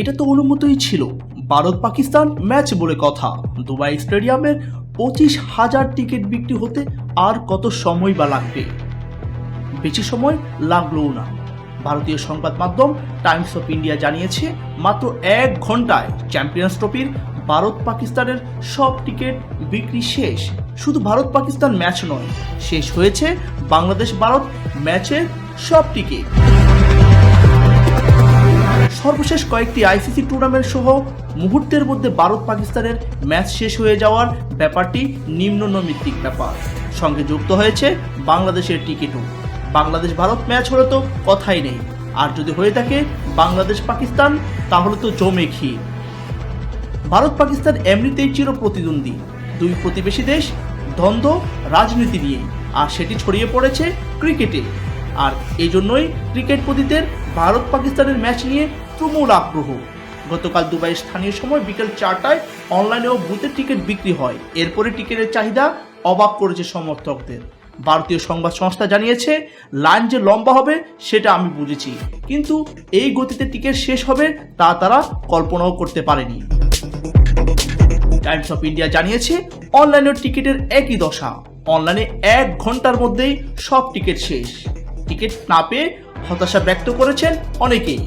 এটা তো অনুমতই ছিল। ভারত পাকিস্তান ম্যাচ বলে কথা। দুবাই স্টেডিয়ামের পঁচিশ হাজার টিকিট বিক্রি হতে আর কত সময় বা লাগবে? বেশি সময় লাগলোও না। ভারতীয় সংবাদ মাধ্যম টাইমস অফ ইন্ডিয়া জানিয়েছে, মাত্র এক ঘন্টায় চ্যাম্পিয়ন্স ট্রফির ভারত পাকিস্তানের সব টিকিট বিক্রি শেষ। শুধু ভারত পাকিস্তান ম্যাচ নয়, শেষ হয়েছে বাংলাদেশ ভারত ম্যাচের সব টিকিট। সর্বশেষ কয়েকটি আইসিসি টুর্নামেন্ট সহ মুহূর্তের মধ্যে ভারত পাকিস্তানের ম্যাচ শেষ হয়ে যাওয়ার ব্যাপারটি নিম্ন নিম্ননৈমিত্তিক ব্যাপার। সঙ্গে যুক্ত হয়েছে বাংলাদেশের টিকিটও বাংলাদেশ ভারত ম্যাচ হলে তো কথাই নেই। আর যদি হয়ে থাকে বাংলাদেশ পাকিস্তান, তাহলে তো জমে ক্ষীর। ভারত পাকিস্তান এমনিতেই চির প্রতিদ্বন্দ্বী দুই প্রতিবেশী দেশ, দ্বন্দ্ব, রাজনীতি নিয়ে। আর সেটি ছড়িয়ে পড়েছে ক্রিকেটে। আর এই জন্যই ক্রিকেট ক্রিকেটপতিদের ভারত পাকিস্তানের ম্যাচ নিয়ে তুমুল আগ্রহ। গতকাল দুবাই স্থানীয় সময় বিকেল চারটায় অনলাইনেও বুথের টিকিট বিক্রি হয়। এরপরে টিকিটের চাহিদা অবাক করেছে সমর্থকদের। ভারতীয় সংবাদ সংস্থা জানিয়েছে, লাইন যে লম্বা হবে, সেটা আমি বুঝেছি। কিন্তু এই গতিতে টিকিট শেষ হবে, তা তারা কল্পনাও করতে পারেনি। টাইমস অফ ইন্ডিয়া জানিয়েছে অনলাইনের টিকিটের একই দশা। অনলাইনে এক ঘণ্টার মধ্যেই সব টিকিট শেষ। টিকিট না পেয়ে হতাশা ব্যক্ত করেছেন অনেকেই।